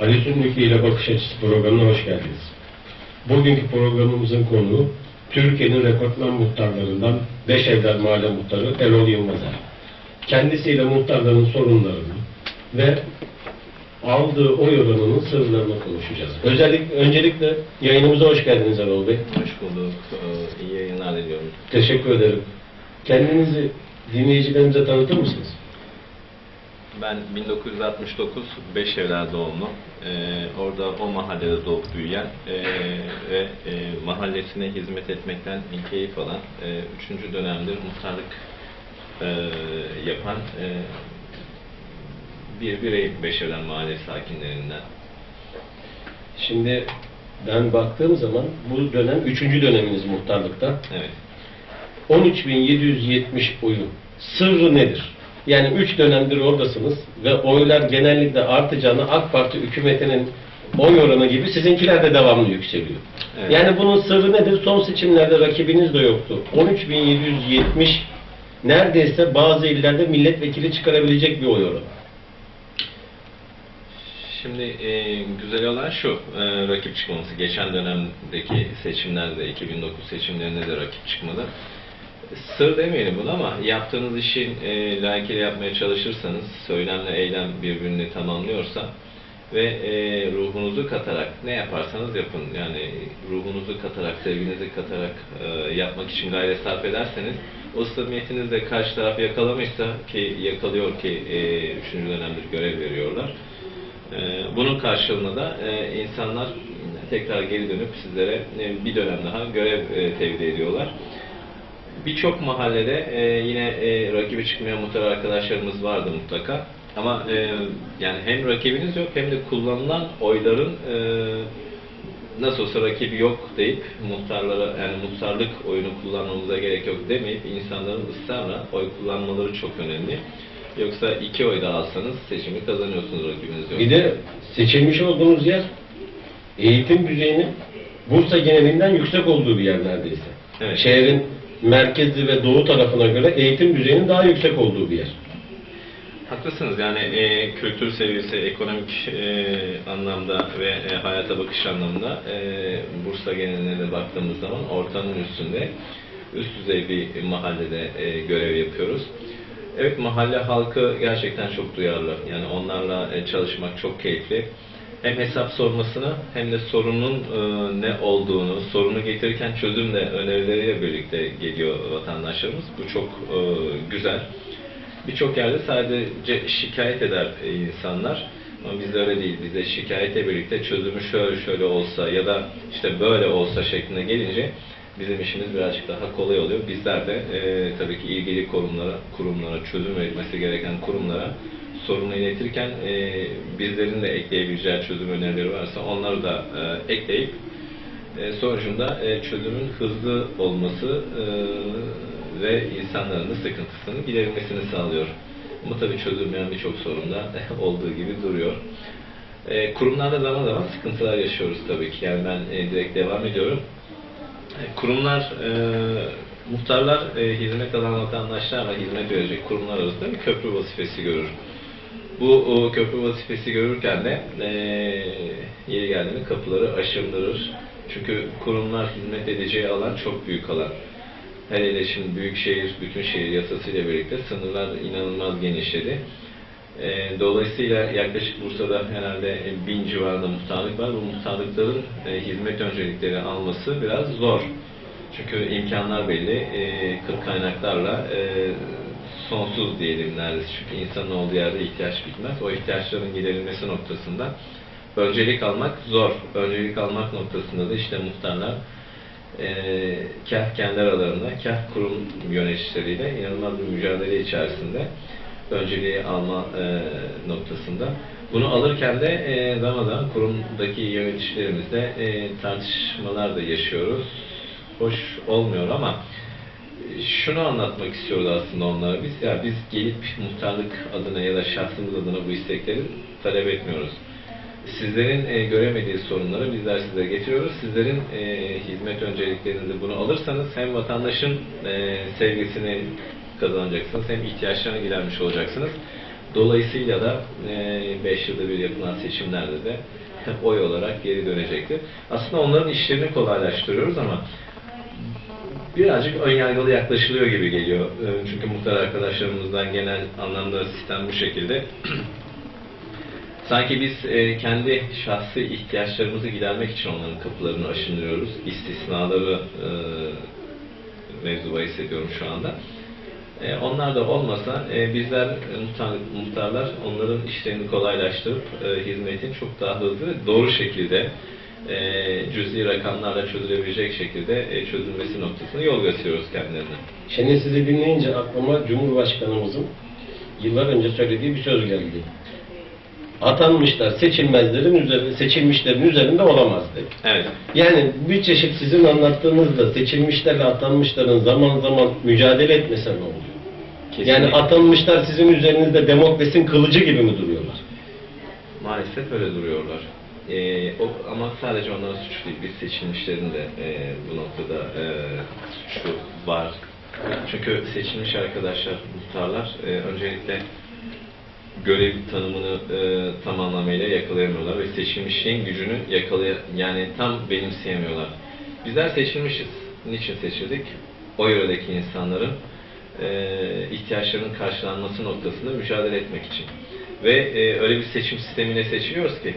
Ali Sümrükli ile Bakış Açısı programına hoş geldiniz. Bugünkü programımızın konuğu Türkiye'nin rekortman muhtarlarından Beşevler Mahalle Muhtarı Erol Yılmazer. Kendisiyle muhtarların sorunlarını ve aldığı oy oranının sırlarını konuşacağız. Özellikle, öncelikle yayınımıza hoş geldiniz Erol Bey. Hoş bulduk. Ee, İyi yayınlar diliyorum. Teşekkür ederim. Kendinizi dinleyicilerimize tanıtır mısınız? Ben 1969 Beşevler doğumlu. Ee, orada o mahallede doğup büyüyen ee, ve e, mahallesine hizmet etmekten keyif alan, e, üçüncü dönemdir muhtarlık e, yapan e, bir birey Beşevler Mahallesi sakinlerinden. Şimdi ben baktığım zaman bu dönem üçüncü döneminiz muhtarlıkta. Evet. 13.770 oyun. Sırrı nedir? Yani 3 dönemdir oradasınız ve oylar genellikle artacağını AK Parti hükümetinin oy oranı gibi sizinkiler de devamlı yükseliyor. Evet. Yani bunun sırrı nedir? Son seçimlerde rakibiniz de yoktu. 13.770 neredeyse bazı illerde milletvekili çıkarabilecek bir oy oranı. Şimdi e, güzel olan şu, e, rakip çıkmaması. Geçen dönemdeki seçimlerde, 2009 seçimlerinde de rakip çıkmadı. Sır demeyelim bunu ama yaptığınız işin e, layıkıyla yapmaya çalışırsanız, söylemle eylem birbirini tamamlıyorsa ve e, ruhunuzu katarak ne yaparsanız yapın. Yani ruhunuzu katarak, sevginizi katarak e, yapmak için gayret sarf ederseniz o samimiyetinizi de karşı taraf yakalamışsa ki yakalıyor ki e, üçüncü dönemdir görev veriyorlar. Ee, Bunun karşılığında da e, insanlar tekrar geri dönüp sizlere e, bir dönem daha görev e, tevdi ediyorlar. Birçok mahallede e, yine e, rakibi çıkmayan muhtar arkadaşlarımız vardı mutlaka. Ama e, yani hem rakibiniz yok hem de kullanılan oyların e, nasıl olsa rakibi yok deyip muhtarlara yani muhtarlık oyunu kullanmamıza gerek yok demeyip insanların ısrarla oy kullanmaları çok önemli. Yoksa iki oy da alsanız seçimi kazanıyorsunuz rakibiniz yok. Bir de seçilmiş olduğunuz yer eğitim düzeyinin Bursa genelinden yüksek olduğu bir yer neredeyse. Evet. Şehrin merkezi ve doğu tarafına göre eğitim düzeyinin daha yüksek olduğu bir yer. Haklısınız yani e, kültür seviyesi, ekonomik e, anlamda ve e, hayata bakış anlamında e, Bursa geneline baktığımız zaman ortanın üstünde üst düzey bir mahallede e, görev yapıyoruz. Evet mahalle halkı gerçekten çok duyarlı. Yani onlarla e, çalışmak çok keyifli. Hem hesap sormasını hem de sorunun e, ne olduğunu, sorunu getirirken çözüm de önerileriyle birlikte geliyor vatandaşlarımız. Bu çok e, güzel. Birçok yerde sadece şikayet eder insanlar. Ama bizde öyle değil. Bizde şikayete birlikte çözümü şöyle şöyle olsa ya da işte böyle olsa şeklinde gelince bizim işimiz birazcık daha kolay oluyor. Bizler de e, tabii ki ilgili kurumlara, kurumlara, çözüm üretmesi gereken kurumlara sorunu iletirken e, bizlerin de ekleyebileceği çözüm önerileri varsa onları da e, ekleyip e, sonucunda e, çözümün hızlı olması e, ve insanların da sıkıntısının giderilmesini sağlıyor. Ama tabii çözülmeyen birçok sorun da olduğu gibi duruyor. E, kurumlarda zaman zaman sıkıntılar yaşıyoruz tabii ki. Yani ben e, direkt devam ediyorum. E, kurumlar, e, muhtarlar e, hizmet alan vatandaşlarla hizmet verecek kurumlar arasında bir köprü vazifesi görür. Bu o köprü vazifesi görürken de e, yeri geldiğinde kapıları aşındırır. Çünkü kurumlar hizmet edeceği alan çok büyük alan. Hele hele şimdi büyükşehir, bütün şehir yasasıyla birlikte sınırlar inanılmaz genişledi. E, dolayısıyla yaklaşık Bursa'da herhalde bin civarında muhtarlık var. Bu muhtarlıkların e, hizmet öncelikleri alması biraz zor. Çünkü imkanlar belli. E, kıt kaynaklarla e, sonsuz diyelim neredeyse. Çünkü insanın olduğu yerde ihtiyaç bitmez. O ihtiyaçların giderilmesi noktasında öncelik almak zor. Öncelik almak noktasında da işte muhtarlar e, kah kendi aralarında, kah kurum yöneticileriyle inanılmaz bir mücadele içerisinde önceliği alma e, noktasında. Bunu alırken de e, zaman kurumdaki yöneticilerimizle e, tartışmalar da yaşıyoruz. Hoş olmuyor ama şunu anlatmak istiyoruz aslında onlara biz. Ya biz gelip muhtarlık adına ya da şahsımız adına bu istekleri talep etmiyoruz. Sizlerin e, göremediği sorunları bizler size getiriyoruz. Sizlerin e, hizmet önceliklerinizi bunu alırsanız hem vatandaşın e, sevgisini kazanacaksınız hem ihtiyaçlarını gidermiş olacaksınız. Dolayısıyla da 5 yılda bir yapılan seçimlerde de oy olarak geri dönecektir. Aslında onların işlerini kolaylaştırıyoruz ama birazcık önyargılı yaklaşılıyor gibi geliyor. Ee, Çünkü muhtar arkadaşlarımızdan genel anlamda sistem bu şekilde. Sanki biz e, kendi şahsi ihtiyaçlarımızı gidermek için onların kapılarını aşındırıyoruz. İstisnaları e, mevzu bahis şu anda. E, onlar da olmasa bizler e, muhtar, muhtarlar onların işlerini kolaylaştırıp e, hizmetin çok daha hızlı doğru şekilde e, cüzi rakamlarla çözülebilecek şekilde e, çözülmesi noktasında yol gösteriyoruz kendilerine. Şimdi sizi dinleyince aklıma Cumhurbaşkanımızın yıllar önce söylediği bir söz geldi. Atanmışlar seçilmezlerin üzerinde, seçilmişlerin üzerinde olamaz dedi. Evet. Yani bir çeşit sizin anlattığınızda seçilmişlerle atanmışların zaman zaman mücadele etmese ne oluyor? Kesinlikle. Yani atanmışlar sizin üzerinizde demokrasinin kılıcı gibi mi duruyorlar? Maalesef öyle duruyorlar. Ee, o, ama sadece onların suçu değil, biz seçilmişlerin de e, bu noktada e, suçu var. Çünkü seçilmiş arkadaşlar, muhtarlar e, öncelikle görev tanımını e, tam anlamıyla yakalayamıyorlar ve seçilmişliğin gücünü yakalaya yani tam benimseyemiyorlar. Bizler seçilmişiz. Niçin seçildik? O yöredeki insanların e, ihtiyaçlarının karşılanması noktasında mücadele etmek için. Ve e, öyle bir seçim sistemiyle seçiliyoruz ki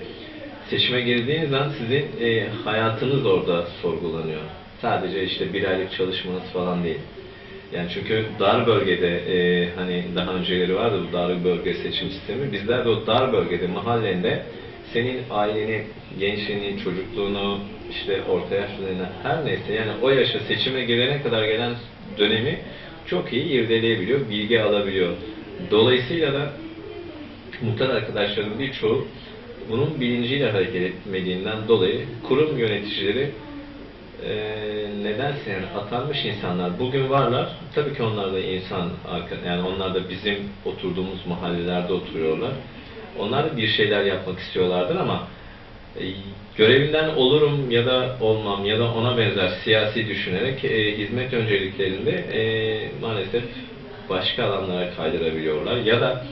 seçime girdiğiniz an sizin e, hayatınız orada sorgulanıyor. Sadece işte bir aylık çalışmanız falan değil. Yani çünkü dar bölgede e, hani daha önceleri vardı bu dar bölge seçim sistemi. Bizler de o dar bölgede mahallende senin aileni, gençliğini, çocukluğunu, işte orta yaşlarını her neyse yani o yaşa seçime girene kadar gelen dönemi çok iyi irdeleyebiliyor, bilgi alabiliyor. Dolayısıyla da muhtar arkadaşlarımın birçoğu bunun bilinciyle hareket etmediğinden dolayı kurum yöneticileri e, nedense yani atanmış insanlar bugün varlar. Tabii ki onlar da insan, yani onlar da bizim oturduğumuz mahallelerde oturuyorlar. Onlar da bir şeyler yapmak istiyorlardır ama e, görevinden olurum ya da olmam ya da ona benzer siyasi düşünerek e, hizmet önceliklerinde e, maalesef başka alanlara kaydırabiliyorlar ya da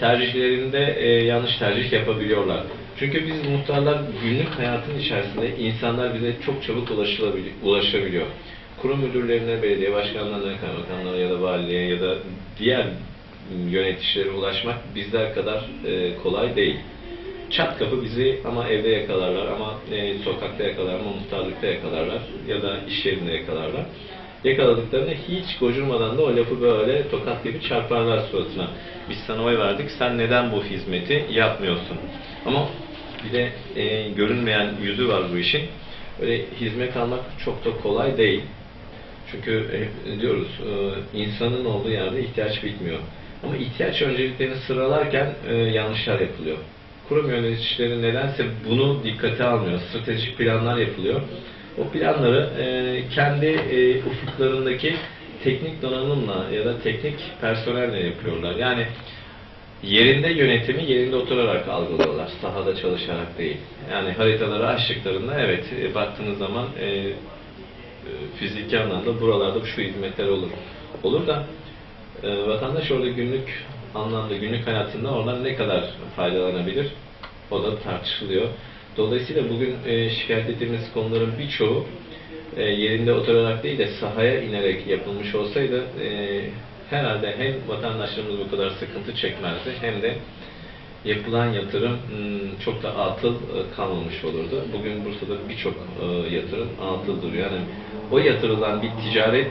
tercihlerinde e, yanlış tercih yapabiliyorlar. Çünkü biz muhtarlar günlük hayatın içerisinde insanlar bize çok çabuk ulaşabiliyor. Kurum müdürlerine, belediye başkanlarına, kaymakamlara ya da valiliğe ya da diğer yöneticilere ulaşmak bizler kadar e, kolay değil. Çat kapı bizi ama evde yakalarlar ama e, sokakta yakalarlar ama muhtarlıkta yakalarlar ya da iş yerinde yakalarlar. Yakaladıklarında hiç gocurmadan da o lafı böyle tokat gibi çarparlar suratına. Biz sana oy verdik, sen neden bu hizmeti yapmıyorsun? Ama bir de e, görünmeyen yüzü var bu işin. Öyle hizmet almak çok da kolay değil. Çünkü hep diyoruz, e, insanın olduğu yerde ihtiyaç bitmiyor. Ama ihtiyaç önceliklerini sıralarken e, yanlışlar yapılıyor. Kurum yöneticileri nedense bunu dikkate almıyor. Stratejik planlar yapılıyor. O planları e, kendi e, ufuklarındaki teknik donanımla ya da teknik personelle yapıyorlar. Yani yerinde yönetimi yerinde oturarak algılıyorlar. Sahada çalışarak değil. Yani haritaları açtıklarında evet e, baktığınız zaman e, e, fiziki anlamda buralarda şu hizmetler olur. Olur da e, vatandaş orada günlük anlamda, günlük hayatında oradan ne kadar faydalanabilir? O da tartışılıyor. Dolayısıyla bugün e, şikayet ettiğimiz konuların birçoğu e, yerinde oturarak değil de sahaya inerek yapılmış olsaydı e, herhalde hem vatandaşlarımız bu kadar sıkıntı çekmezdi hem de yapılan yatırım hmm, çok da atıl e, kalmamış olurdu. Bugün Bursa'da birçok e, yatırım atıl duruyor. Yani o yatırılan bir ticaret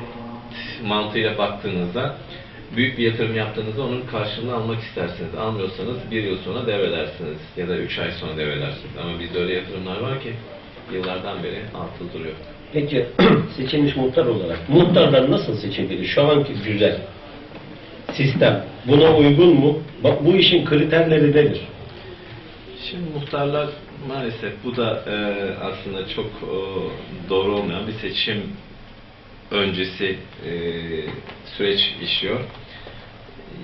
mantığıyla baktığınızda büyük bir yatırım yaptığınızda onun karşılığını almak istersiniz. Almıyorsanız bir yıl sonra devredersiniz ya da üç ay sonra devredersiniz. Ama bizde öyle yatırımlar var ki yıllardan beri atıl duruyor. Peki seçilmiş muhtar olarak muhtarlar nasıl seçilmeli? Şu anki güzel sistem buna uygun mu? Bak bu işin kriterleri nedir? Şimdi muhtarlar maalesef bu da e, aslında çok e, doğru olmayan bir seçim öncesi e, süreç işliyor.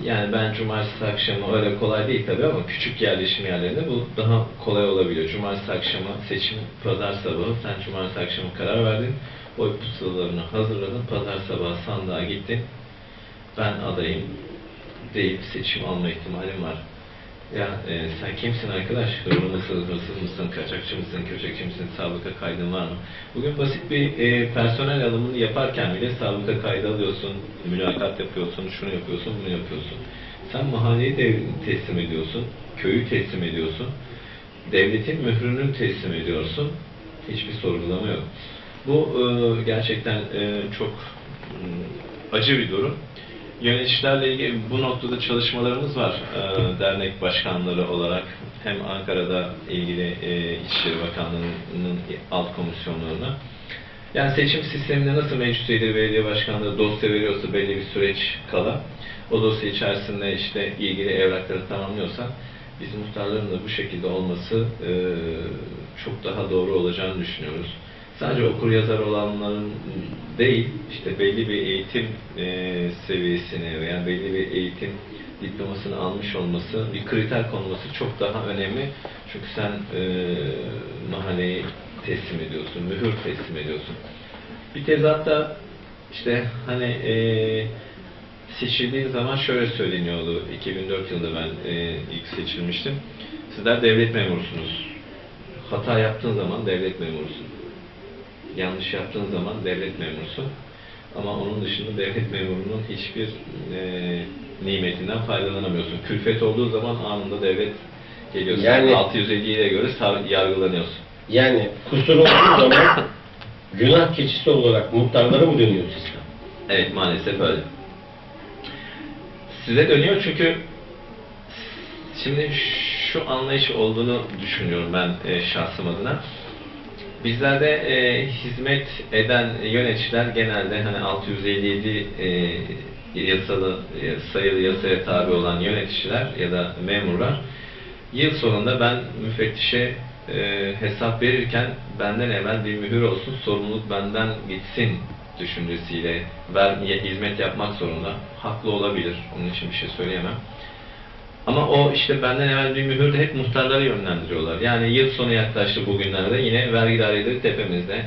Yani ben cumartesi akşamı öyle kolay değil tabii ama küçük yerleşim yerlerinde bu daha kolay olabiliyor. Cumartesi akşamı seçim pazar sabahı sen cumartesi akşamı karar verdin. Oy pusulalarını hazırladın. Pazar sabahı sandığa gittin. Ben adayım. deyip seçim alma ihtimalim var. Ya e, sen kimsin arkadaş? Hırlı mısın, hırsız mısın, kaçakçı mısın, köçekçi misin, sabıka kaydın var mı? Bugün basit bir e, personel alımını yaparken bile sabıka kaydı alıyorsun, mülakat yapıyorsun, şunu yapıyorsun, bunu yapıyorsun. Sen mahalleyi de teslim ediyorsun, köyü teslim ediyorsun, devletin mührünü teslim ediyorsun. Hiçbir sorgulama yok. Bu e, gerçekten e, çok mm, acı bir durum. Yöneticilerle ilgili bu noktada çalışmalarımız var. E, dernek başkanları olarak hem Ankara'da ilgili e, İçişleri Bakanlığı'nın alt komisyonlarına yani seçim sisteminde nasıl meclis üyeleri belediye başkanlığı dosya veriyorsa belli bir süreç kala o dosya içerisinde işte ilgili evrakları tamamlıyorsa biz muhtarların da bu şekilde olması e, çok daha doğru olacağını düşünüyoruz. Sadece okur yazar olanların değil, işte belli bir eğitim e, seviyesini veya belli bir eğitim diplomasını almış olması, bir kriter konması çok daha önemli. Çünkü sen e, mahalleyi teslim ediyorsun, mühür teslim ediyorsun. Bir tezatta işte hani e, seçildiği zaman şöyle söyleniyordu. 2004 yılında ben e, ilk seçilmiştim. Sizler devlet memurusunuz. Hata yaptığın zaman devlet memurusun. Yanlış yaptığın zaman devlet memurusun. Ama onun dışında devlet memurunun hiçbir e, nimetinden faydalanamıyorsun. Külfet olduğu zaman anında devlet geliyorsun. Yani- 650'ye göre sav- yargılanıyorsun. Yani kusur olduğu zaman günah keçisi olarak muhtarlara mı dönüyor sistem? Evet maalesef öyle. Size dönüyor çünkü şimdi şu anlayış olduğunu düşünüyorum ben e, şahsım adına. Bizlerde e, hizmet eden yöneticiler genelde hani 657 e, yasalı e, sayılı yasaya tabi olan yöneticiler ya da memurlar yıl sonunda ben müfettişe e, hesap verirken benden evvel bir mühür olsun, sorumluluk benden gitsin düşüncesiyle ver, hizmet yapmak zorunda. Haklı olabilir. Onun için bir şey söyleyemem. Ama o işte benden evvel bir mühür hep muhtarlara yönlendiriyorlar. Yani yıl sonu yaklaştı bugünlerde yine vergi daireleri tepemizde,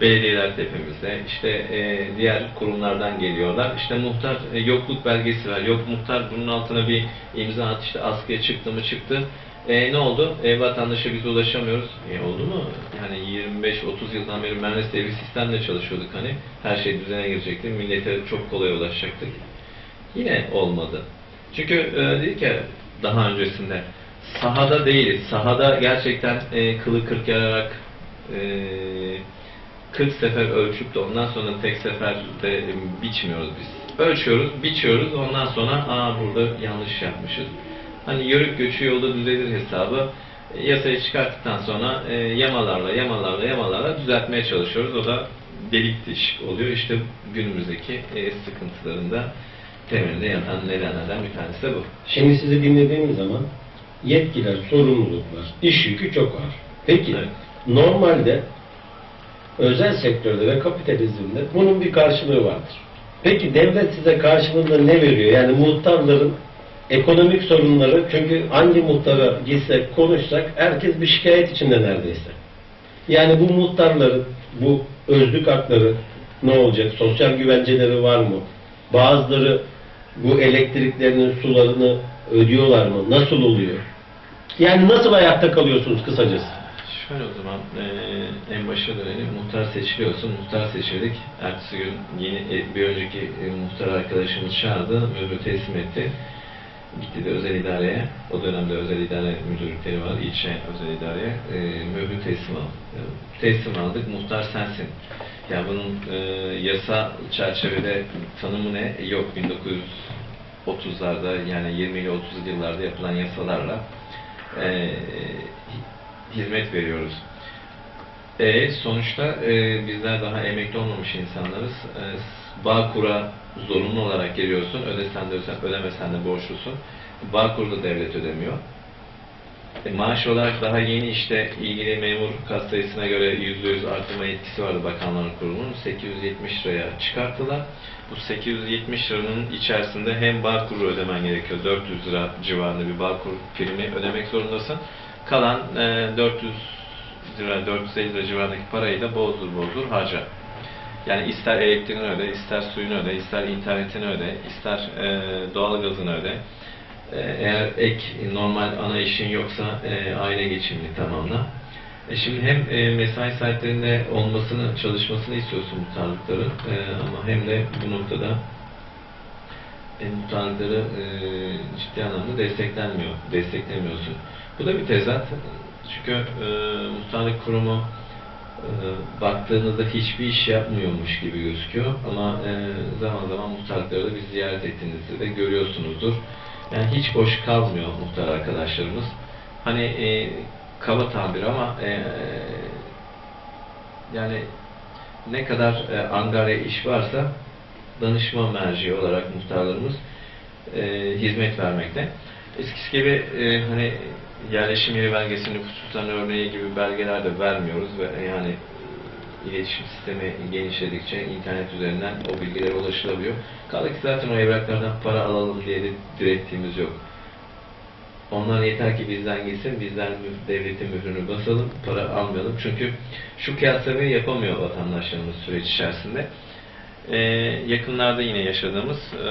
belediyeler tepemizde, işte e, diğer kurumlardan geliyorlar. İşte muhtar e, yokluk belgesi ver, yok muhtar bunun altına bir imza at, işte askıya çıktı mı çıktı. E, ne oldu? E, vatandaşa biz ulaşamıyoruz. E, oldu mu? Yani 25-30 yıldan beri mühendisle bir sistemle çalışıyorduk hani. Her şey düzene girecekti. Millete çok kolay ulaşacaktık. Yine olmadı. Çünkü e, dedik ya daha öncesinde sahada değiliz. Sahada gerçekten e, kılı kırk yararak e, 40 sefer ölçüp de ondan sonra tek seferde e, biçmiyoruz biz. Ölçüyoruz, biçiyoruz ondan sonra aa burada yanlış yapmışız. Hani yörük göçü yolda düzelir hesabı e, yasayı çıkarttıktan sonra e, yamalarla yamalarla yamalarla düzeltmeye çalışıyoruz. O da delik deşik oluyor. İşte günümüzdeki e, sıkıntıların da temelinde yatan nedenlerden bir tanesi de bu. Şimdi sizi dinlediğim zaman yetkiler, sorumluluklar, iş yükü çok ağır. Peki Evet. normalde özel sektörde ve kapitalizmde bunun bir karşılığı vardır. Peki devlet size karşılığında ne veriyor? Yani muhtarların ekonomik sorunları çünkü hangi muhtara gitsek konuşsak herkes bir şikayet içinde neredeyse. Yani bu muhtarların bu özlük hakları ne olacak? Sosyal güvenceleri var mı? Bazıları bu elektriklerinin sularını ödüyorlar mı? Nasıl oluyor? Yani nasıl ayakta kalıyorsunuz kısacası? Şöyle o zaman eee, en başa dönelim. Muhtar seçiliyorsun. Muhtar seçildik. Ertesi gün yeni e, bir önceki e, muhtar arkadaşımız çağırdı. Müdürü teslim etti. Gitti de özel idareye. O dönemde özel idare müdürlükleri var. ilçe özel idareye. E, mührü teslim al. E, teslim aldık. Muhtar sensin. Ya bunun e, yasa çerçevede tanımı ne? E, Yok 1930'larda yani 20 ile 30 yıllarda yapılan yasalarla e, hizmet veriyoruz. E, sonuçta e, bizler daha emekli olmamış insanlarız. E, Bağkur'a zorunlu olarak geliyorsun. Ödesen de ödemesen de borçlusun. Bağkur da devlet ödemiyor. E, maaş olarak daha yeni işte ilgili memur kat sayısına göre %100 artırma yetkisi vardı Bakanlar Kurulu'nun. 870 liraya çıkarttılar. Bu 870 liranın içerisinde hem Bağkur'u ödemen gerekiyor. 400 lira civarında bir Bağkur primi ödemek zorundasın. Kalan e, 400 lira, 450 lira civarındaki parayı da bozdur bozdur harca. Yani ister elektriğini öde, ister suyunu öde, ister internetini öde, ister e, doğalgazını öde. E, eğer ek normal ana işin yoksa e, aile geçimini tamamla. E şimdi hem e, mesai saatlerinde olmasını, çalışmasını istiyorsun muhtarlıkların e, ama hem de bu noktada e, muhtarlıkları e, ciddi anlamda desteklenmiyor, desteklemiyorsun. Bu da bir tezat. Çünkü e, muhtarlık kurumu baktığınızda hiçbir iş yapmıyormuş gibi gözüküyor ama e, zaman zaman muhtarlıkları da biz ziyaret ettiğinizde de görüyorsunuzdur. Yani hiç boş kalmıyor muhtar arkadaşlarımız. Hani e, kaba tabir ama e, yani ne kadar e, angarya iş varsa danışma merci olarak muhtarlarımız e, hizmet vermekte. Eskisi gibi e, hani yerleşim yeri belgesi, nüfus örneği gibi belgeler de vermiyoruz ve yani iletişim sistemi genişledikçe internet üzerinden o bilgilere ulaşılabiliyor. Kaldı ki zaten o evraklardan para alalım diye de direttiğimiz yok. Onlar yeter ki bizden gitsin, bizden devletin mührünü basalım, para almayalım. Çünkü şu kıyaslamayı yapamıyor vatandaşlarımız süreç içerisinde. Ee, yakınlarda yine yaşadığımız e,